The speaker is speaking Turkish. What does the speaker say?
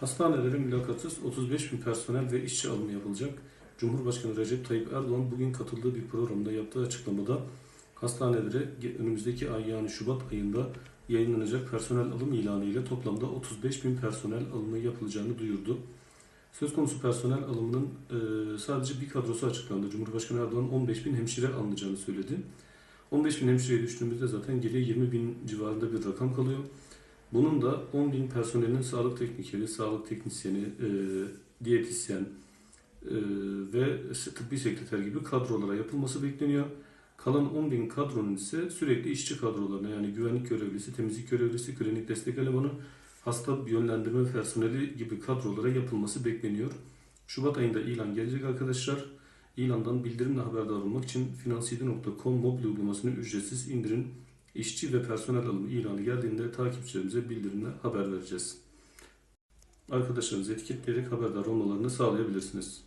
Hastanelere mülakatsız 35 bin personel ve işçi alımı yapılacak. Cumhurbaşkanı Recep Tayyip Erdoğan bugün katıldığı bir programda yaptığı açıklamada hastanelere önümüzdeki ay yani Şubat ayında yayınlanacak personel alım ilanı ile toplamda 35 bin personel alımı yapılacağını duyurdu. Söz konusu personel alımının sadece bir kadrosu açıklandı. Cumhurbaşkanı Erdoğan 15 bin hemşire alınacağını söyledi. 15 bin hemşireye düştüğümüzde zaten geriye 20 bin civarında bir rakam kalıyor. Bunun da 10 bin personelin sağlık teknikeri, sağlık teknisyeni, e, diyetisyen e, ve tıbbi sekreter gibi kadrolara yapılması bekleniyor. Kalan 10 bin kadronun ise sürekli işçi kadrolarına yani güvenlik görevlisi, temizlik görevlisi, klinik destek elemanı, hasta yönlendirme personeli gibi kadrolara yapılması bekleniyor. Şubat ayında ilan gelecek arkadaşlar. İlandan bildirimle haberdar olmak için finansiydi.com mobil uygulamasını ücretsiz indirin. İşçi ve personel alımı ilanı geldiğinde takipçilerimize bildirimle haber vereceğiz. Arkadaşlarınızı etiketleyerek haberdar olmalarını sağlayabilirsiniz.